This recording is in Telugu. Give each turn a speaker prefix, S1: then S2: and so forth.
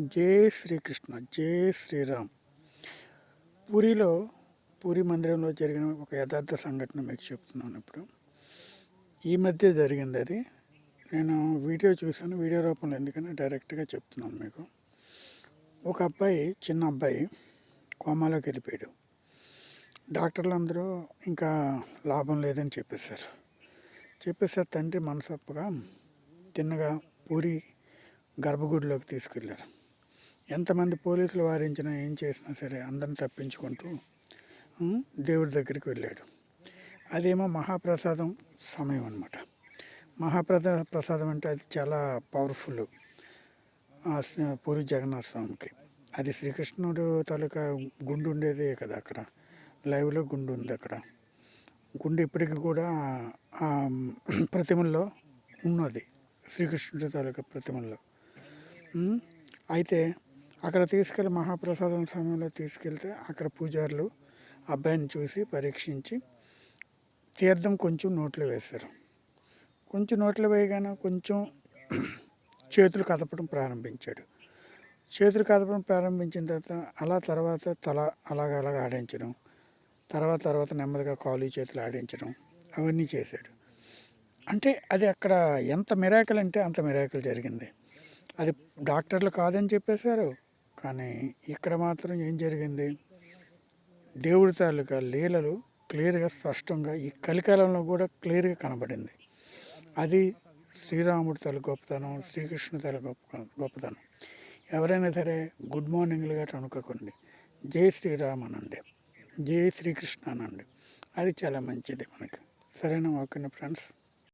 S1: జై శ్రీకృష్ణ జై శ్రీరామ్. పూరిలో పూరి మందిరంలో జరిగిన ఒక యథార్థ సంఘటన మీకు చెప్తున్నాను ఇప్పుడు. ఈ మధ్య జరిగింది అది. నేను వీడియో చూశాను వీడియో రూపంలో ఎందుకని డైరెక్ట్గా చెప్తున్నాను మీకు. ఒక అబ్బాయి చిన్న అబ్బాయి కోమాలోకి వెళ్ళిపోయాడు. డాక్టర్లు అందరూ ఇంకా లాభం లేదని చెప్పేశారు. చెప్పేసారు తండ్రి మనసొప్పగా తిన్నగా పూరి గర్భగుడిలోకి తీసుకెళ్ళారు. ఎంతమంది పోలీసులు వారించినా ఏం చేసినా సరే అందరిని తప్పించుకుంటూ దేవుడి దగ్గరికి వెళ్ళాడు. అదేమో మహాప్రసాదం సమయం అనమాట మహాప్రద ప్రసాదం అంటే అది చాలా పవర్ఫుల్ ఆ పూరి జగన్నాథ స్వామికి. అది శ్రీకృష్ణుడు తాలూకా గుండు ఉండేదే కదా అక్కడ. లైవ్లో గుండు ఉంది అక్కడ. గుండె ఇప్పటికీ కూడా ఆ ప్రతిమల్లో ఉన్నది. శ్రీకృష్ణుడి తాలూకా ప్రతిమల్లో. అయితే అక్కడ తీసుకెళ్ళి మహాప్రసాదం సమయంలో తీసుకెళ్తే అక్కడ పూజారులు అబ్బాయిని చూసి పరీక్షించి తీర్థం కొంచెం నోట్లో వేశారు. కొంచెం నోట్లో వేయగానే కొంచెం చేతులు కదపడం ప్రారంభించాడు. చేతులు కదపడం ప్రారంభించిన తర్వాత అలా తర్వాత తల అలాగ అలాగ ఆడించడం తర్వాత తర్వాత నెమ్మదిగా కాలు చేతులు ఆడించడం అవన్నీ చేశాడు. అంటే అది అక్కడ ఎంత మిరాకల్ అంటే అంత మిరాకల్ జరిగింది. అది డాక్టర్లు కాదని చెప్పేశారు కానీ ఇక్కడ మాత్రం ఏం జరిగింది? దేవుడి తాలూకా లీలలు క్లియర్గా స్పష్టంగా ఈ కలికాలంలో కూడా క్లియర్గా కనబడింది. అది శ్రీరాముడి తల గొప్పతనం శ్రీకృష్ణుడి తల గొప్ప గొప్పతనం. ఎవరైనా సరే గుడ్ మార్నింగ్లు గట్రా అనుకోకండి. జై శ్రీరామ్ అనండి. జై శ్రీకృష్ణ అనండి. అది చాలా మంచిది మనకి. సరేనా ఓకేనా ఫ్రెండ్స్.